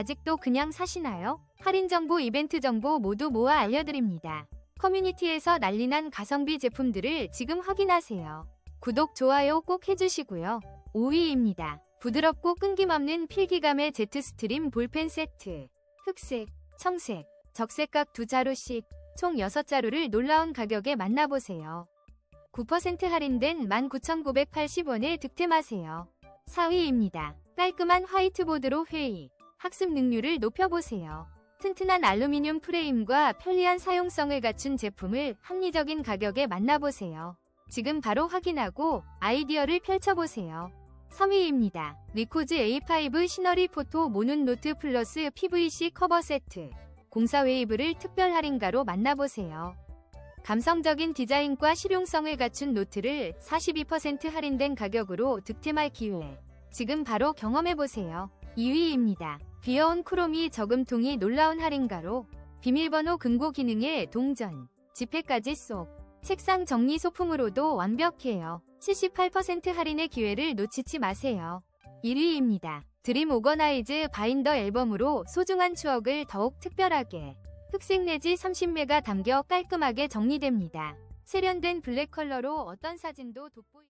아직도 그냥 사시나요? 할인 정보, 이벤트 정보 모두 모아 알려드립니다. 커뮤니티에서 난리난 가성비 제품들을 지금 확인하세요. 구독, 좋아요 꼭 해주시고요. 5위입니다. 부드럽고 끈김없는 필기감의 제트스트림 볼펜 세트. 흑색, 청색, 적색각 두 자루씩 총 6자루를 놀라운 가격에 만나보세요. 9% 할인된 19,980원에 득템하세요. 4위입니다. 깔끔한 화이트보드로 회의, 학습 능률을 높여보세요. 튼튼한 알루미늄 프레임과 편리한 사용성을 갖춘 제품을 합리적인 가격에 만나보세요. 지금 바로 확인하고 아이디어를 펼쳐보세요. 3위입니다. 리코즈 A5 시너리 포토 모눈 노트 플러스 PVC 커버 세트. 공사 웨이브를 특별 할인가로 만나보세요. 감성적인 디자인과 실용성을 갖춘 노트를 42% 할인된 가격으로 득템할 기회. 지금 바로 경험해보세요. 2위입니다. 귀여운 크롬이 저금통이 놀라운 할인가로 비밀번호 금고 기능에 동전, 지폐까지 쏙. 책상 정리 소품으로도 완벽해요. 78% 할인의 기회를 놓치지 마세요. 1위입니다. 드림 오거나이즈 바인더 앨범으로 소중한 추억을 더욱 특별하게 흑색 내지 30매가 담겨 깔끔하게 정리됩니다. 세련된 블랙 컬러로 어떤 사진도 돋보이